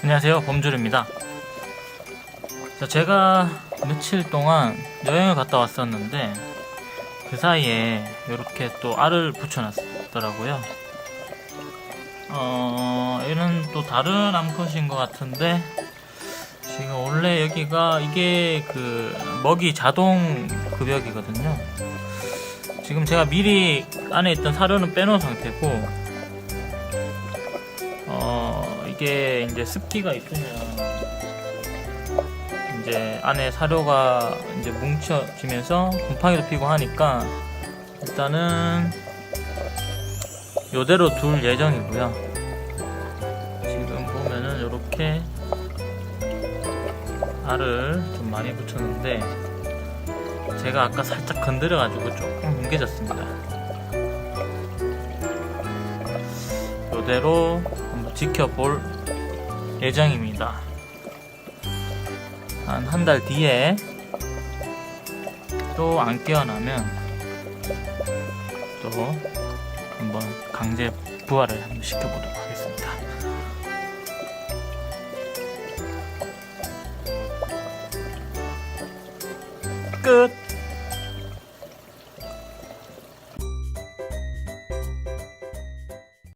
안녕하세요. 범줄입니다. 자, 제가 며칠 동안 여행을 갔다 왔었는데 그 사이에 이렇게 또 알을 붙여놨더라고요. 어 얘는 또 다른 암컷인 것 같은데 지금 원래 여기가 이게 그 먹이 자동 급여기거든요. 지금 제가 미리 안에 있던 사료는 빼놓은 상태고 어 이게 이제 습기가 있으면 이제 안에 사료가 이제 뭉쳐지면서 곰팡이도 피고 하니까 일단은 요대로 둘 예정이고요. 지금 보면은 이렇게 알을 좀 많이 붙였는데 제가 아까 살짝 건드려가지고 조금 뭉개졌습니다. 한번 지켜볼 예정입니다. 한 한 달 뒤에 또 안 깨어나면 또 한번 강제 부활을 한번 시켜보도록 하겠습니다. 끝!